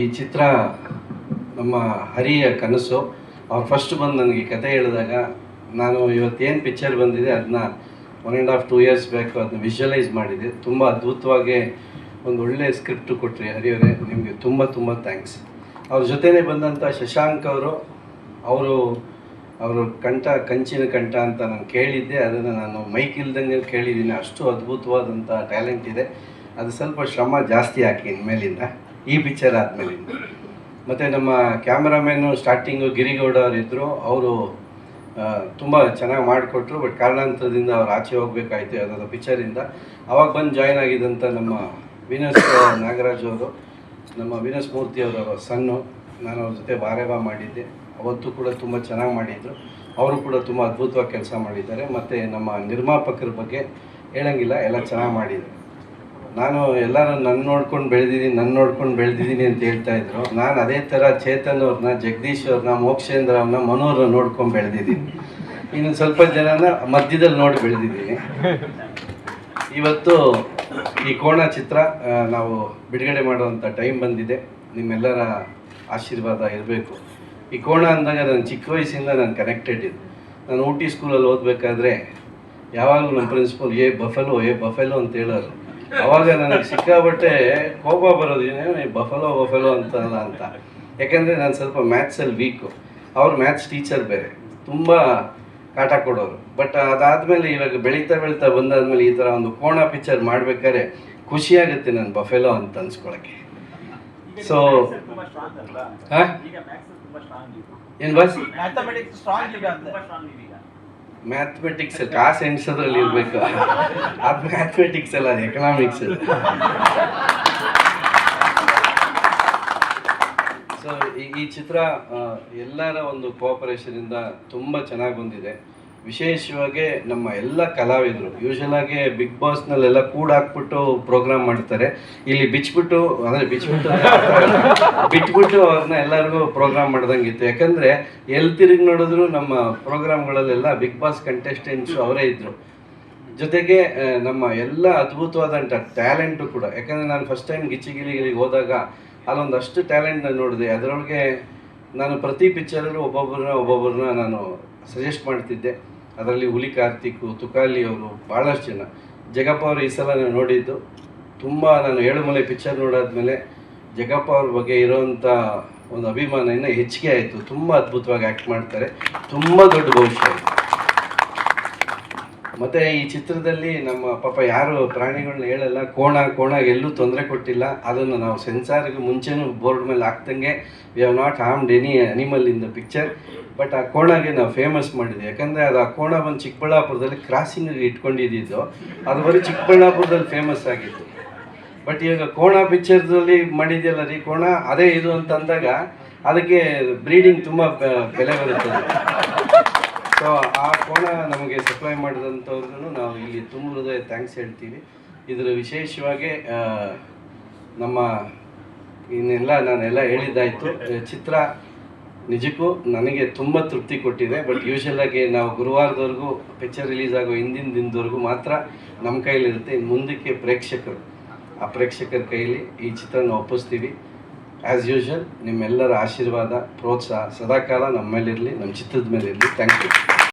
ಈ ಚಿತ್ರ ನಮ್ಮ ಹರಿಯ ಕನಸು. ಅವ್ರು ಫಸ್ಟ್ ಬಂದು ನನಗೆ ಕತೆ ಹೇಳಿದಾಗ ನಾನು ಇವತ್ತೇನು ಪಿಕ್ಚರ್ ಬಂದಿದೆ ಅದನ್ನ one and half two years back ಅದನ್ನ ವಿಜುವಲೈಸ್ ಮಾಡಿದೆ. ತುಂಬ ಅದ್ಭುತವಾಗಿ ಒಂದು ಒಳ್ಳೆ ಸ್ಕ್ರಿಪ್ಟ್ ಕೊಟ್ಟರೆ ಹರಿಯವರೇ, ನಿಮಗೆ ತುಂಬ ತುಂಬ ಥ್ಯಾಂಕ್ಸ್ ಅವ್ರ ಜೊತೆನೇ ಬಂದಂಥ ಶಶಾಂಕ್ ಅವರು ಅವರು ಅವರು ಕಂಠ, ಕಂಚಿನ ಕಂಠ ಅಂತ ನಾನು ಕೇಳಿದ್ದೆ. ಅದನ್ನು ನಾನು ಮೈಕ್ ಇಲ್ದಂಗೆ ಕೇಳಿದ್ದೀನಿ. ಅಷ್ಟು ಅದ್ಭುತವಾದಂಥ ಟ್ಯಾಲೆಂಟ್ ಇದೆ. ಅದು ಸ್ವಲ್ಪ ಶ್ರಮ ಜಾಸ್ತಿ ಹಾಕಿ ಇನ್ಮೇಲಿಂದ. ಈ ಪಿಕ್ಚರ್ ಆದಮೇಲೆ. ಮತ್ತು ನಮ್ಮ ಕ್ಯಾಮ್ರಾಮ್ಯಾನು ಸ್ಟಾರ್ಟಿಂಗು ಗಿರಿಗೌಡ ಅವರು ಇದ್ದರು ಅವರು ತುಂಬ ಚೆನ್ನಾಗಿ ಮಾಡಿಕೊಟ್ರು ಬಟ್ ಕಾರಣಾಂತರದಿಂದ ಅವ್ರು ಆಚೆ ಹೋಗಬೇಕಾಯ್ತು ಯಾವುದಾದ್ರು ಪಿಕ್ಚರಿಂದ ಅವಾಗ ಬಂದು ಜಾಯ್ನ್ ಆಗಿದ್ದಂಥ ನಮ್ಮ ವಿನಸ್ ನಾಗರಾಜ್ ಅವರು, ನಮ್ಮ ವಿನಸ್ ಮೂರ್ತಿ ಅವರ ಸಣ್ಣ, ನಾನು ಅವ್ರ ಜೊತೆ ಬಾರೆಬಾ ಮಾಡಿದ್ದೆ. ಅವತ್ತು ಕೂಡ ತುಂಬ ಚೆನ್ನಾಗಿ ಮಾಡಿದರು. ಅವರು ಕೂಡ ತುಂಬ ಅದ್ಭುತವಾಗಿ ಕೆಲಸ ಮಾಡಿದ್ದಾರೆ. ಮತ್ತು ನಮ್ಮ ನಿರ್ಮಾಪಕರ ಬಗ್ಗೆ ಹೇಳಂಗಿಲ್ಲ, ಎಲ್ಲ ಚೆನ್ನಾಗಿ ಮಾಡಿದ್ದಾರೆ ನಾನು ಎಲ್ಲರೂ ನನ್ನ ನೋಡ್ಕೊಂಡು ಬೆಳೆದಿದ್ದೀನಿ ನನ್ನ ನೋಡ್ಕೊಂಡು ಬೆಳೆದಿದ್ದೀನಿ ಅಂತ ಹೇಳ್ತಾ ಇದ್ರು. ನಾನು ಅದೇ ಥರ ಚೇತನ್ ಅವ್ರನ್ನ ಜಗದೀಶ್ ಅವ್ರನ್ನ ಮೋಕ್ಷೇಂದ್ರ ಅವ್ರನ್ನ ಮನೋರನ್ನ ನೋಡ್ಕೊಂಡು ಬೆಳೆದಿದ್ದೀನಿ ಇನ್ನು ಸ್ವಲ್ಪ ಜನನ ಮಧ್ಯದಲ್ಲಿ ನೋಡಿ ಬೆಳೆದಿದ್ದೀನಿ ಇವತ್ತು ಈ ಕೋಣ ಚಿತ್ರ ನಾವು ಬಿಡುಗಡೆ ಮಾಡುವಂಥ ಟೈಮ್ ಬಂದಿದೆ. ನಿಮ್ಮೆಲ್ಲರ ಆಶೀರ್ವಾದ ಇರಬೇಕು. ಈ ಕೋಣ ಅಂದಾಗ ನಾನು ಚಿಕ್ಕ ವಯಸ್ಸಿಂದ ನಾನು ಕನೆಕ್ಟೆಡ್ ಇದ್ದೆ. ನಾನು ಊಟಿ ಸ್ಕೂಲಲ್ಲಿ ಓದಬೇಕಾದ್ರೆ ಯಾವಾಗಲೂ ನಮ್ಮ ಪ್ರಿನ್ಸಿಪಲ್ ಏ, ಬಫೆಲೋ ಏ, ಬಫೆಲೋ ಅಂತ ಹೇಳೋರು. ಅವಾಗ ನನಗೆ ಸಿಕ್ಕಾಬಟ್ಟೆ ಕೋಪ ಬರೋದು ಏನು ಬಫೆಲೋ ಬಫಲೋ ಅಂತಲ್ಲ ಅಂತ. ಯಾಕೆಂದರೆ ನಾನು ಸ್ವಲ್ಪ ಮ್ಯಾಥ್ಸಲ್ಲಿ ವೀಕು ಅವ್ರು ಮ್ಯಾಥ್ಸ್ ಟೀಚರ್ ಬೇರೆ. ತುಂಬ ಕಾಟ ಕೊಡೋರು. ಬಟ್ ಅದಾದಮೇಲೆ ಇವಾಗ ಬೆಳೀತಾ ಬೆಳೀತಾ ಬಂದಾದಮೇಲೆ ಈ ಥರ ಒಂದು ಕೋಣ ಪಿಕ್ಚರ್ ಮಾಡಬೇಕಾದ್ರೆ ಖುಷಿಯಾಗುತ್ತೆ ನಾನು ಬಫೆಲೋ ಅಂತ ಅನ್ಸ್ಕೊಳಕ್ಕೆ. ಸೊ ಹಾಂ ಸ್ಟ್ರಾಂಗ್ ಅಲ್ಲ ಹಾ? ಈಗ ಮ್ಯಾಥ್ಸ್ ತುಂಬಾ ಸ್ಟ್ರಾಂಗ್ ಇದೆ. ಏನು ಬಸ್ ಮ್ಯಾಥಮೆಟಿಕ್ಸ್ ಕಾಸ್ ಎಣಿಸೋದ್ರಲ್ಲಿ ಇರಬೇಕು. ಅದು ಮ್ಯಾಥಮೆಟಿಕ್ಸ್ ಅಲ್ಲ ಎಕನಾಮಿಕ್ಸ್ ಸೊ ಈ ಚಿತ್ರ ಎಲ್ಲರ ಒಂದು ಕೋಪರೇಷನಿಂದ ತುಂಬ ಚೆನ್ನಾಗಿ ಬಂದಿದೆ. ವಿಶೇಷವಾಗಿ ನಮ್ಮ ಎಲ್ಲ ಕಲಾವಿದರು ಯೂಶಲ್ ಆಗಿ ಬಿಗ್ ಬಾಸ್ನಲ್ಲೆಲ್ಲ ಕೂಡ ಹಾಕ್ಬಿಟ್ಟು ಪ್ರೋಗ್ರಾಮ್ ಮಾಡ್ತಾರೆ. ಇಲ್ಲಿ ಬಿಚ್ಬಿಟ್ಟು, ಅಂದರೆ ಬಿಚ್ಬಿಟ್ಟು ಬಿಟ್ಬಿಟ್ಟು ಅವ್ರನ್ನ ಎಲ್ಲರಿಗೂ ಪ್ರೋಗ್ರಾಮ್ ಮಾಡ್ದಂಗಿತ್ತು. ಯಾಕಂದರೆ ಎಲ್ಲಿ ತಿರುಗಿ ನೋಡಿದ್ರು ನಮ್ಮ ಪ್ರೋಗ್ರಾಮ್ಗಳಲ್ಲೆಲ್ಲ ಬಿಗ್ ಬಾಸ್ ಕಂಟೆಸ್ಟೆಂಟ್ಸ್ ಅವರೇ ಇದ್ದರು ಜೊತೆಗೆ ನಮ್ಮ ಎಲ್ಲ ಅದ್ಭುತವಾದಂಥ ಟ್ಯಾಲೆಂಟು ಕೂಡ. ಯಾಕಂದರೆ ನಾನು ಫಸ್ಟ್ ಟೈಮ್ ಗಿಚ್ಚಿಗಿಲಿಗಿಲಿಗೆ ಹೋದಾಗ ಅಲ್ಲೊಂದಷ್ಟು ಟ್ಯಾಲೆಂಟ್ನ ನೋಡಿದೆ. ಅದರೊಳಗೆ ನಾನು ಪ್ರತಿ ಪಿಕ್ಚರಲ್ಲೂ ಒಬ್ಬೊಬ್ಬರನ್ನ ಒಬ್ಬೊಬ್ಬರನ್ನ ನಾನು ಸಜೆಸ್ಟ್ ಮಾಡ್ತಿದ್ದೆ. ಅದರಲ್ಲಿ ಹುಲಿ ಕಾರ್ತಿಕ್, ತುಕಾಲಿ ಅವರು ಭಾಳಷ್ಟು ಜನ. ಜಗಪ್ಪ ಅವರು ಈ ಸಲ ನಾನು ನೋಡಿದ್ದು ತುಂಬ ನಾನು ಏಳುಮಲೆ ಪಿಕ್ಚರ್ ನೋಡಾದ್ಮೇಲೆ ಜಗಪ್ಪ ಅವ್ರ ಬಗ್ಗೆ ಇರೋವಂಥ ಒಂದು ಅಭಿಮಾನ ಇನ್ನೂ ಹೆಚ್ಚಿಗೆ ಆಯಿತು. ತುಂಬ ಅದ್ಭುತವಾಗಿ ಆ್ಯಕ್ಟ್ ಮಾಡ್ತಾರೆ. ತುಂಬ ದೊಡ್ಡ ಭವಿಷ್ಯ ಮತ್ತೆ ಈ ಚಿತ್ರದಲ್ಲಿ ನಮ್ಮ ಪಾಪ ಯಾರು ಪ್ರಾಣಿಗಳನ್ನ ಹೇಳಲ್ಲ, ಕೋಣ ಕೋಣ ಎಲ್ಲೂ ತೊಂದರೆ ಕೊಟ್ಟಿಲ್ಲ. ಅದನ್ನು ನಾವು ಸೆನ್ಸಾರ್ಗೆ ಮುಂಚೆನೂ ಬೋರ್ಡ್ ಮೇಲೆ ಹಾಕ್ದಂಗೆ we have not harmed any animal in the picture but ಆ ಕೋಣಗೆ ನಾವು ಫೇಮಸ್ ಮಾಡಿದ್ವಿ. ಯಾಕಂದರೆ ಅದು ಆ ಕೋಣ ಬಂದು ಚಿಕ್ಕಬಳ್ಳಾಪುರದಲ್ಲಿ ಕ್ರಾಸಿಂಗಿಗೆ ಇಟ್ಕೊಂಡಿದ್ದು ಅದು ಬರೀ ಚಿಕ್ಕಬಳ್ಳಾಪುರದಲ್ಲಿ ಫೇಮಸ್ ಆಗಿತ್ತು. ಬಟ್ ಇವಾಗ ಕೋಣ ಪಿಕ್ಚರ್ದಲ್ಲಿ ಮಾಡಿದ್ಯಲ್ಲ ರೀ ಕೋಣ? ಅದೇ ಇದು ಅಂತ ಅಂದಾಗ ಅದಕ್ಕೆ ಬ್ರೀಡಿಂಗ್ ತುಂಬ ಬೆಲೆ ಬರುತ್ತದೆ ಸೊ ಆ ಕೋಣ ನಮಗೆ ಸಪ್ಲೈ ಮಾಡಿದಂಥವ್ರಿಗೂ ನಾವು ಇಲ್ಲಿ ತುಂಬ ಹೃದಯ ಥ್ಯಾಂಕ್ಸ್ ಹೇಳ್ತೀವಿ. ಇದರ ವಿಶೇಷವಾಗಿ ನಮ್ಮ ಇನ್ನೆಲ್ಲ ನಾನೆಲ್ಲ ಹೇಳಿದ್ದಾಯಿತು. ಚಿತ್ರ ನಿಜಕ್ಕೂ ನನಗೆ ತುಂಬ ತೃಪ್ತಿ ಕೊಟ್ಟಿದೆ. ಬಟ್ ಯೂಶಲ್ ಆಗಿ ನಾವು ಗುರುವಾರದವರೆಗೂ ಪಿಕ್ಚರ್ ರಿಲೀಸ್ ಆಗೋ ಹಿಂದಿನ ದಿನದವರೆಗೂ ಮಾತ್ರ ನಮ್ಮ ಕೈಲಿರುತ್ತೆ. ಇನ್ನು ಮುಂದಕ್ಕೆ ಪ್ರೇಕ್ಷಕರು ಆ ಪ್ರೇಕ್ಷಕರ ಕೈಲಿ ಈ ಚಿತ್ರನ ಒಪ್ಪಿಸ್ತೀವಿ. ಆ್ಯಸ್ ಯೂಶ್ವಲ್ ನಿಮ್ಮೆಲ್ಲರ ಆಶೀರ್ವಾದ ಪ್ರೋತ್ಸಾಹ ಸದಾಕಾಲ ನಮ್ಮ ಮೇಲಿರಲಿ ನಮ್ಮ ಚಿತ್ರದ ಮೇಲೆ ಇರಲಿ ಥ್ಯಾಂಕ್ ಯು